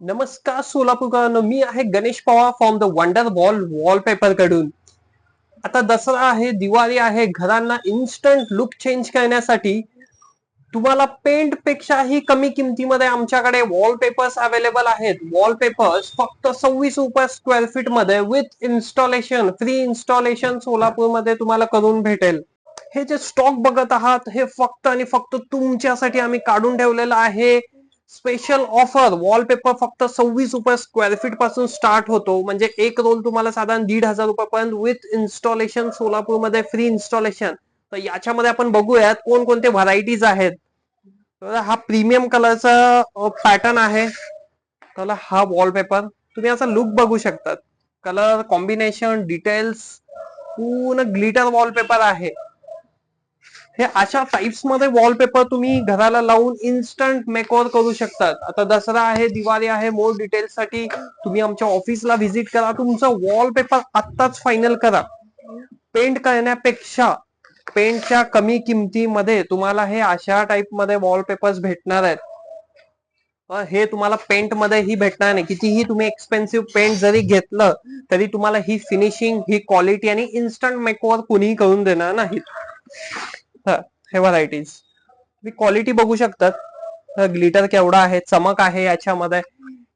नमस्कार सोलापूरकरांनो मी आहे Ganesh Pawar from the wonder wall वॉलपेपरकडून. आता दसरा आहे दिवाळी आहे घरांना इन्स्टंट लुक चेंज करण्यासाठी तुम्हाला पेंट पेक्षाही कमी किमतीमध्ये आमच्याकडे वॉलपेपर्स अवेलेबल आहेत. वॉलपेपर्स फक्त सव्वीस रुपये स्क्वेअर फीटमध्ये विथ इन्स्टॉलेशन फ्री इन्स्टॉलेशन सोलापूरमध्ये तुम्हाला करून भेटेल. हे जे स्टॉक बघत आहात हे फक्त आणि फक्त तुमच्यासाठी आम्ही काढून ठेवलेलं आहे. स्पेशल ऑफर वॉलपेपर फक्त सव्वीस रुपये स्क्वेअर फीटपासून स्टार्ट होतो. म्हणजे एक रोल तुम्हाला साधारण दीड हजार रुपयापर्यंत विथ इन्स्टॉलेशन सोलापूरमध्ये फ्री इन्स्टॉलेशन तर याच्यामध्ये आपण बघूयात कोणकोणते व्हरायटीज आहेत. तर हा प्रीमियम कलरचा पॅटर्न आहे. तर हा वॉलपेपर तुम्ही असा लुक बघू शकतात. कलर कॉम्बिनेशन डिटेल्स पूर्ण ग्लिटर वॉलपेपर आहे. हे अशा टाइप्समध्ये वॉलपेपर तुम्ही घराला लावून इन्स्टंट मेकओव्हर करू शकतात. आता दसरा आहे दिवाळी आहे मोर डिटेल्ससाठी तुम्ही आमच्या ऑफिसला व्हिजिट करा. तुमचं वॉलपेपर आत्ताच फायनल करा. पेंट करण्यापेक्षा पेंटच्या कमी किमतीमध्ये तुम्हाला हे अशा टाइपमध्ये वॉलपेपर्स भेटणार आहेत. हे तुम्हाला पेंटमध्ये ही भेटणार नाही. कितीही तुम्ही एक्सपेन्सिव्ह पेंट जरी घेतलं तरी तुम्हाला ही फिनिशिंग ही क्वालिटी आणि इन्स्टंट मेकओव्हर कुणीही करून देणार नाहीत. हा, हे व्हरायटीज तुम्ही क्वालिटी बघू शकतात. ग्लिटर केवढा आहे चमक आहे याच्यामध्ये.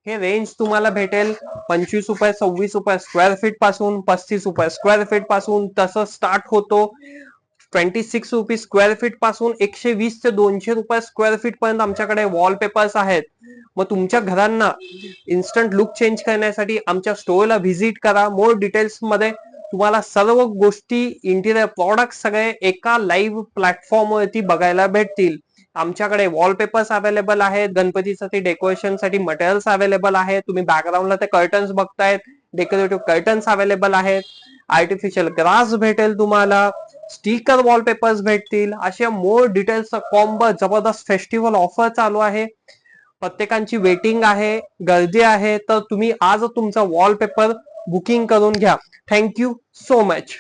हे रेंज तुम्हाला भेटेल पंचवीस रुपये सव्वीस रुपये स्क्वेअर फीटपासून पस्तीस रुपये. स्क्वेअर फीटपासून तसं स्टार्ट होतो. ट्वेंटी सिक्स रुपीज स्क्वेअर फीटपासून एकशे वीस ते दोनशे रुपये स्क्वेअर फीट पर्यंत आमच्याकडे वॉलपेपर्स आहेत. मग तुमच्या घरांना इन्स्टंट लुक चेंज करण्यासाठी आमच्या स्टोअरला व्हिजिट करा. मोर डिटेल्समध्ये तुम्हाला सर्व गोष्टी इंटिरियर प्रॉडक्ट सगळे एका लाईव्ह प्लॅटफॉर्म वरती बघायला भेटतील. आमच्याकडे वॉलपेपर्स अवेलेबल आहेत गणपतीसाठी डेकोरेशनसाठी मटेरियल्स अवेलेबल आहेत. तुम्ही बॅकग्राऊंडला ते कर्टन्स बघतायत डेकोरेटिव्ह कर्टन्स अवेलेबल आहेत. आर्टिफिशियल ग्रास भेटेल तुम्हाला स्टिकर वॉलपेपर्स भेटतील. अशा मोर डिटेल्स कॉम्ब जबरदस्त फेस्टिवल ऑफर चालू आहे. प्रत्येकांची वेटिंग आहे गर्दी आहे. तर तुम्ही आज तुमचा वॉलपेपर बुकिंग करून घ्या. Thank you so much